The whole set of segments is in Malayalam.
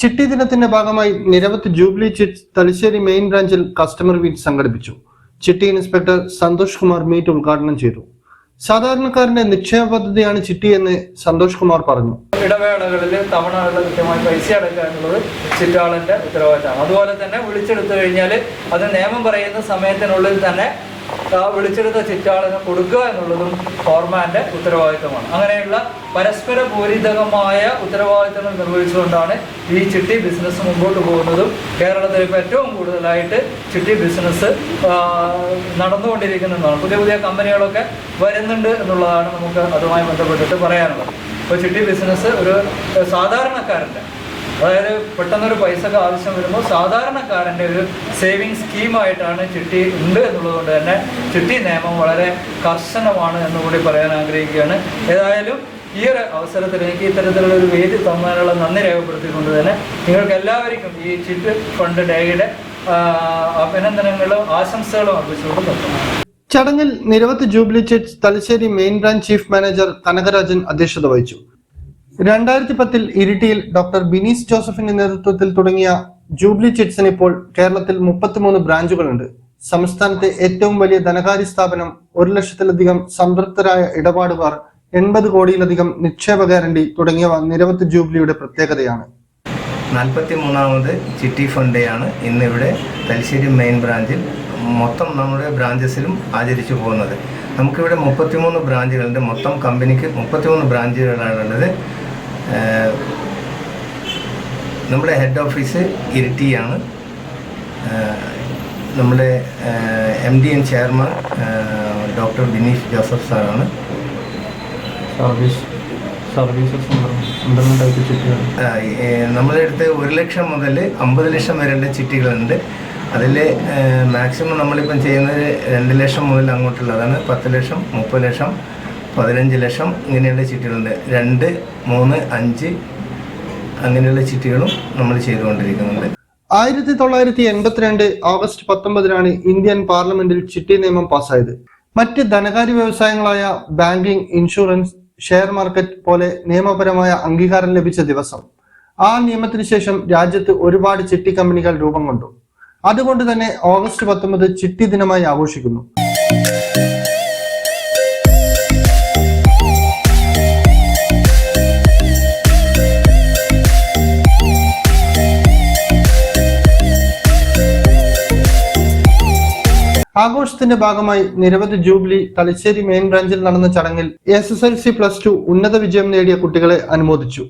ചിട്ടി ദിനത്തിന്റെ ഭാഗമായി നിരവധി ജൂബിലി ചിറ്റ്സ് തലശ്ശേരി മെയിൻ ബ്രാഞ്ചിൽ കസ്റ്റമർ മീറ്റ് സംഘടിപ്പിച്ചു. ചിട്ടി ഇൻസ്പെക്ടർ സന്തോഷ് കുമാർ മീറ്റ് ഉദ്ഘാടനം ചെയ്തു. സാധാരണക്കാരന്റെ നിക്ഷേപ പദ്ധതിയാണ് ചിട്ടി എന്ന് സന്തോഷ് കുമാർ പറഞ്ഞു. ഇടവേളകളിൽ തവണകളിൽ കൃത്യമായി പൈസ അടയ്ക്കുക എന്നുള്ളത് ചിറ്റാളന്റെ ഉത്തരവാദിത്തമാണ്. അതുപോലെ തന്നെ വിളിച്ചെടുത്തു കഴിഞ്ഞാൽ അത് നിയമം പറയുന്ന സമയത്തിനുള്ളിൽ തന്നെ വിളിച്ചെടുത്ത ചിറ്റാളിന് കൊടുക്കുക എന്നുള്ളതും ഫോർമാന്റെ ഉത്തരവാദിത്തമാണ് അങ്ങനെയുള്ള പരസ്പര പൂരിതകമായ ഉത്തരവാദിത്തങ്ങൾ നിർവഹിച്ചുകൊണ്ടാണ് ഈ ചിട്ടി ബിസിനസ് മുമ്പോട്ട് പോകുന്നതും കേരളത്തിൽ ഇപ്പോൾ ഏറ്റവും കൂടുതലായിട്ട് ചിട്ടി ബിസിനസ് നടന്നുകൊണ്ടിരിക്കുന്നതാണ് പുതിയ പുതിയ കമ്പനികളൊക്കെ വരുന്നുണ്ട് എന്നുള്ളതാണ് നമുക്ക് അതുമായി ബന്ധപ്പെട്ടിട്ട് പറയാനുള്ളത്. ഇപ്പോൾ ചിട്ടി ബിസിനസ് ഒരു സാധാരണക്കാരന്റെ അതായത് പെട്ടെന്നൊരു പൈസക്ക് ആവശ്യം വരുമ്പോൾ സാധാരണക്കാരന്റെ ഒരു സേവിങ് സ്കീമായിട്ടാണ് ചിട്ടി ഉണ്ട് എന്നുള്ളതുകൊണ്ട് തന്നെ ചിട്ടി നിയമം വളരെ കർശനമാണ് എന്നുകൂടി പറയാൻ ആഗ്രഹിക്കുകയാണ്. ഏതായാലും ഈ ഒരു അവസരത്തിൽ എനിക്ക് ഇത്തരത്തിലുള്ള ഒരു വേദി തന്നതിനുള്ള നന്ദി രേഖപ്പെടുത്തിക്കൊണ്ട് തന്നെ നിങ്ങൾക്ക് എല്ലാവർക്കും ഈ ചിറ്റ് ഫണ്ട് ഡേയുടെ അഭിനന്ദനങ്ങളും ആശംസകളും അർപ്പിച്ചുകൊണ്ട് ചടങ്ങിൽ നിരവധി Jubilee Chits Thalassery main branch chief manager Kanakarajan അധ്യക്ഷത വഹിച്ചു. രണ്ടായിരത്തി പത്തിൽ ഇരിട്ടിയിൽ ഡോക്ടർ ബിനീസ് ജോസഫിന്റെ നേതൃത്വത്തിൽ തുടങ്ങിയ ജൂബിലി ചിറ്റ്സിന് ഇപ്പോൾ കേരളത്തിൽ മുപ്പത്തിമൂന്ന് ബ്രാഞ്ചുകളുണ്ട്. സംസ്ഥാനത്തെ ഏറ്റവും വലിയ ധനകാര്യ സ്ഥാപനം ഒരു ലക്ഷത്തിലധികം സംതൃപ്തരായ ഇടപാടുകാർ എൺപത് കോടിയിലധികം നിക്ഷേപ ഗ്യാരണ്ടി തുടങ്ങിയവ നിരവധി ജൂബിലിയുടെ പ്രത്യേകതയാണ്. നാൽപ്പത്തി മൂന്നാമത് ചിറ്റി ഫണ്ട് ഇന്നിവിടെ തലശ്ശേരി മെയിൻ ബ്രാഞ്ചിൽ മൊത്തം നമ്മുടെ ബ്രാഞ്ചസിലും ആചരിച്ചു പോകുന്നത്. നമുക്കിവിടെ മുപ്പത്തിമൂന്ന് ബ്രാഞ്ചുകളുണ്ട്. മൊത്തം കമ്പനിക്ക് മുപ്പത്തിമൂന്ന് ബ്രാഞ്ചുകളാണുള്ളത്. നമ്മുടെ ഹെഡ് ഓഫീസ് ഇരിട്ടിയാണ്. നമ്മുടെ M D and chairman doctor Bineesh Joseph സാറാണ്. സർവീസ് സർവീസസ് അടുത്ത് ഒരു ലക്ഷം മുതൽ അമ്പത് ലക്ഷം വരെയുള്ള ചിട്ടികളുണ്ട്. അതിൽ മാക്സിമം നമ്മളിപ്പം ചെയ്യുന്നത് രണ്ട് ലക്ഷം മുതൽ അങ്ങോട്ടുള്ളതാണ്. പത്ത് ലക്ഷം മുപ്പത് ലക്ഷം പതിനഞ്ച് ലക്ഷം ഇങ്ങനെയുള്ള ചിട്ടികളുണ്ട്. രണ്ട് മൂന്ന് അഞ്ച് അങ്ങനെയുള്ള ചിട്ടികളും നമ്മൾ ചെയ്തുകൊണ്ടിരിക്കുന്നുണ്ട്. ആയിരത്തി തൊള്ളായിരത്തി എൺപത്തിരണ്ട് ഓഗസ്റ്റ് പത്തൊമ്പതിനാണ് ഇന്ത്യൻ പാർലമെന്റിൽ ചിട്ടി നിയമം പാസ്സായത്. മറ്റ് ധനകാര്യ വ്യവസായങ്ങളായ ബാങ്കിംഗ് ഇൻഷുറൻസ് ഷെയർ മാർക്കറ്റ് പോലെ നിയമപരമായ അംഗീകാരം ലഭിച്ച ദിവസം. ആ നിയമത്തിന് ശേഷം രാജ്യത്ത് ഒരുപാട് ചിട്ടി കമ്പനികൾ രൂപം കൊണ്ടു. അതുകൊണ്ട് തന്നെ ഓഗസ്റ്റ് പത്തൊമ്പത് ചിട്ടി ദിനമായി ആഘോഷിക്കുന്നു. ആഘോഷത്തിന്റെ ഭാഗമായി നിരവധി ജൂബിലി തലശ്ശേരി മെയിൻ ബ്രാഞ്ചിൽ നടന്ന ചടങ്ങിൽ S S L C plus two ഉന്നത വിജയം നേടിയ കുട്ടികളെ അനുമോദിച്ചു.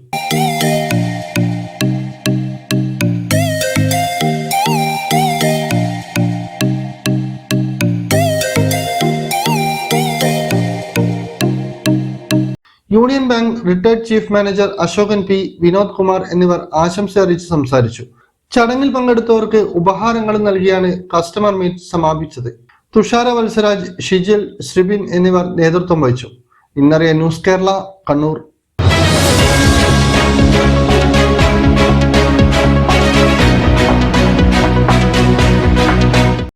Union Bank retired chief manager Ashokan P Vinod Kumar എന്നിവർ ആശംസ അറിയിച്ച് സംസാരിച്ചു. ചടങ്ങിൽ പങ്കെടുത്തവർക്ക് ഉപഹാരങ്ങളും നൽകിയാണ് കസ്റ്റമർ മീറ്റ് സമാപിച്ചത്. തുഷാര വത്സരാജ് ഷിജിൽ ശ്രിബിൻ എന്നിവർ നേതൃത്വം വഹിച്ചു. ഇന്നറിയ ന്യൂസ് കേരള കണ്ണൂർ.